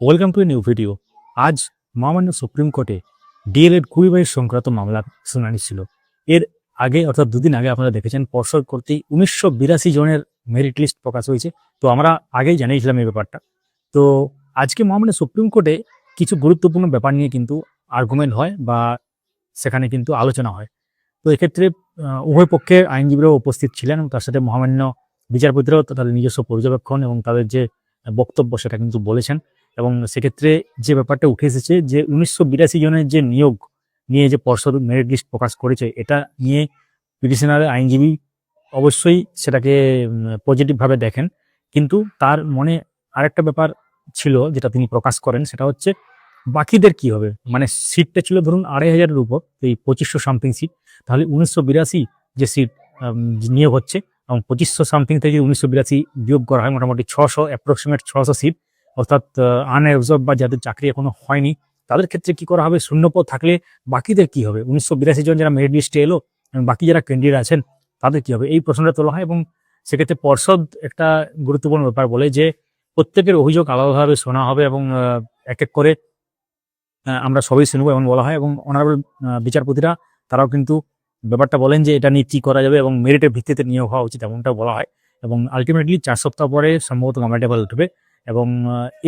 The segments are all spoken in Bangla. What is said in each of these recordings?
Welcome to a new video আজ মহামান্য সুপ্রিম কোর্টে ডিএলএড কুড়ি বাইশ সংক্রান্ত মামলার শুনানি ছিল। এর আগে অর্থাৎ দুদিন আগে আপনারা দেখেছেন, পর্ষদ কর্তৃক উনিশশো বিরাশি জনের মেরিট লিস্ট প্রকাশ হয়েছে। তো আমরা আগেই জানিয়েছিলাম এই ব্যাপারটা। তো আজকে মহামান্য সুপ্রিম কোর্টে কিছু গুরুত্বপূর্ণ ব্যাপার নিয়ে কিন্তু আর্গুমেন্ট হয় বা সেখানে কিন্তু আলোচনা হয়। তো এক্ষেত্রে উভয় পক্ষের আইনজীবীরাও উপস্থিত ছিলেন তার সাথে মহামান্য বিচারপতিরাও তাদের নিজস্ব পর্যবেক্ষণ এবং তাদের যে বক্তব্য সেটা কিন্তু বলেছেন। এবং সেক্ষেত্রে যে ব্যাপারটা উঠে এসেছে যে উনিশশো বিরাশি জনের যে নিয়োগ নিয়ে যে পর্ষদ মেরিট লিস্ট প্রকাশ করেছে, এটা নিয়ে পিটিশনারের আইনজীবী অবশ্যই সেটাকে পজিটিভভাবে দেখেন। কিন্তু তার মনে আরেকটা ব্যাপার ছিল যেটা তিনি প্রকাশ করেন, সেটা হচ্ছে বাকিদের কি হবে? মানে সিটটা ছিল ধরুন আড়াই হাজারের উপর, এই পঁচিশশো সামথিং সিট তাহলে উনিশশো বিরাশি যে সিট নিয়োগ হচ্ছে এবং পঁচিশশো সামথিং থেকে উনিশশো বিরাশি বিয়োগ করা হয় মোটামুটি ছশো অ্যাপ্রক্সিমেট ছশো সিট অর্থাৎ আনঅবজর্ভ বা যাদের চাকরি এখনও হয়নি, তাদের ক্ষেত্রে কি করা হবে? শূন্যপদ থাকলে বাকিদের কি হবে? উনিশশো বিরাশি জন যারা মেরিট লিস্টে এলো বাকি যারা ক্যান্ডিডেট আছেন, তাদের কি হবে? এই প্রশ্নটা তোলা হয় এবং সেক্ষেত্রে পর্ষদ একটা গুরুত্বপূর্ণ ব্যাপার বলে যে, প্রত্যেকের অভিযোগ আলাদাভাবে শোনা হবে এবং এক এক করে আমরা সবই শুনব এমন বলা হয় এবং অনারেবল বিচারপতিরা, তারাও কিন্তু ব্যাপারটা বলেন যে, এটা নিয়ে কি করা যাবে এবং মেরিটের ভিত্তিতে নিয়োগ হওয়া উচিত এমনটা বলা হয় এবং আলটিমেটলি চার সপ্তাহ পরে সম্ভবত মামলাটা উঠবে। এবং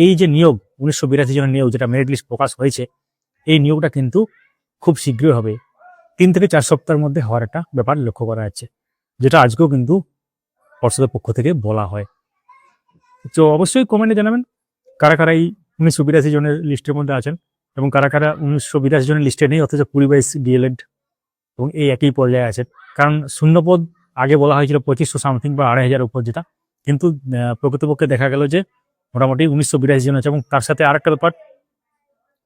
এই যে নিয়োগ, উনিশশো বিরাশি জনের নিয়োগ যেটা মেরিট লিস্ট প্রকাশ হয়েছে, এই নিয়োগটা কিন্তু খুব শীঘ্রই হবে। তিন থেকে চার সপ্তাহের মধ্যে হওয়ার একটা ব্যাপার লক্ষ্য করা যাচ্ছে, যেটা আজকেও কিন্তু পর্ষদের পক্ষ থেকে বলা হয়। তো অবশ্যই কমেন্টে জানাবেন, কারা কারা এই উনিশশো বিরাশি জনের লিস্টের মধ্যে আছেন এবং কারা কারা উনিশশো বিরাশি জনের লিস্টে নেই, অথচ কুড়ি বাইশ ডিএলএড এবং এই একই পর্যায়ে আছেন। কারণ শূন্যপদ আগে বলা হয়েছিল পঁচিশশো সামথিং বা আড়াই হাজার উপর যেটা, কিন্তু প্রকৃতপক্ষে দেখা গেল যে মোটামুটি উনিশশো বিরাশি জন আছে এবং তার সাথে আরেকটা ব্যাপার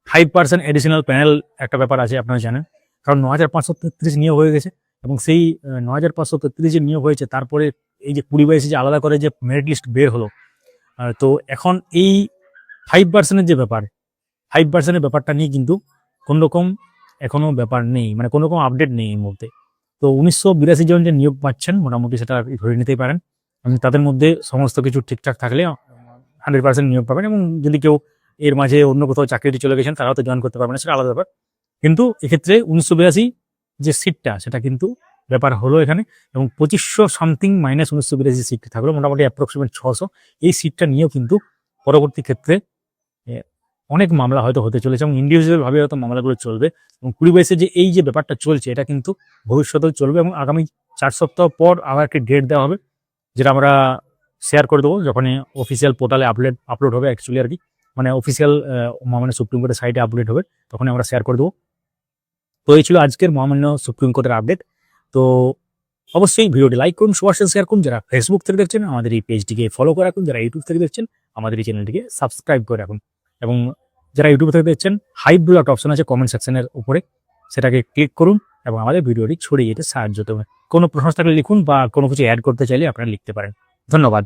ফাইভ পার্সেন্ট এডিশনাল প্যানেল একটা ব্যাপার আছে, আপনারা জানেন। কারণ ন হাজার পাঁচশো তেত্রিশ নিয়োগ হয়ে গেছে এবং সেই ন হাজার পাঁচশো তেত্রিশ যে নিয়োগ হয়েছে, তারপরে এই যে কুড়ি বাইশে যে আলাদা করে যে মেরিট লিস্ট বের হলো তো এখন এই ফাইভ পার্সেন্টের যে ব্যাপার ফাইভ পার্সেন্টের ব্যাপারটা নিয়ে কিন্তু কোনো রকম এখনও ব্যাপার নেই মানে কোনো রকম আপডেট নেই এই মুহূর্তে। তো উনিশশো বিরাশি জন যে নিয়োগ পাচ্ছেন, মোটামুটি সেটা ধরে নিতেই পারেন। তাদের মধ্যে সমস্ত কিছু ঠিকঠাক থাকলে হান্ড্রেড পার্সেন্ট নিয়োগ পাবেন এবং যদি কেউ এর মাঝে অন্য কোথাও চাকরিটি চলে গেছেন, তারাও তো জয়েন করতে পারবেন সেটা আলাদা ব্যাপার। কিন্তু এক্ষেত্রে উনিশশো বিরাশি যে সিটটা সেটা কিন্তু ব্যাপার হলো এখানে এবং পঁচিশশো সামথিং মাইনাস উনিশশো বিরাশি সিট থাকল, মোটামুটি অ্যাপ্রক্সিমেট ছশো। এই সিটটা নিয়েও কিন্তু পরবর্তী ক্ষেত্রে অনেক মামলা হয়তো হতে চলেছে এবং ইন্ডিভিজুয়াল ভাবে হয়তো মামলাগুলো চলবে এবং কুড়ি বাইশে যে এই যে ব্যাপারটা চলছে, এটা কিন্তু ভবিষ্যতেও চলবে এবং আগামী চার সপ্তাহ পর আবার একটি ডেট দেওয়া হবে, যেটা আমরা শেয়ার করে দেবো, যখনই অফিসিয়াল পোর্টালে আপলোড আপলোড হবে অ্যাকচুয়ালি আর কি। মানে অফিসিয়াল মানে সুপ্রিম কোর্টের সাইটে আপলোড হবে তখন আমরা শেয়ার করে দেবো। তো এই ছিল আজকের মহামান্য সুপ্রিম কোর্টের আপডেট তো অবশ্যই ভিডিওটি লাইক করুন, সবার সাথে শেয়ার করুন। যারা ফেসবুক থেকে দেখছেন, আমাদের এই পেজটিকে ফলো করে রাখুন। যারা ইউটিউব থেকে দেখছেন, আমাদের এই চ্যানেলটিকে সাবস্ক্রাইব করে রাখুন। এবং যারা ইউটিউব থেকে দেখছেন হাইপ ব্লু একটা অপশন আছে কমেন্ট সেকশনের উপরে। সেটাকে ক্লিক করুন এবং আমাদের ভিডিওটি ছড়িয়ে যেতে সাহায্য দেবে কোনো প্রশ্ন থাকলে লিখুন বা কোনো কিছু অ্যাড করতে চাইলে আপনারা লিখতে পারেন। ধন্যবাদ।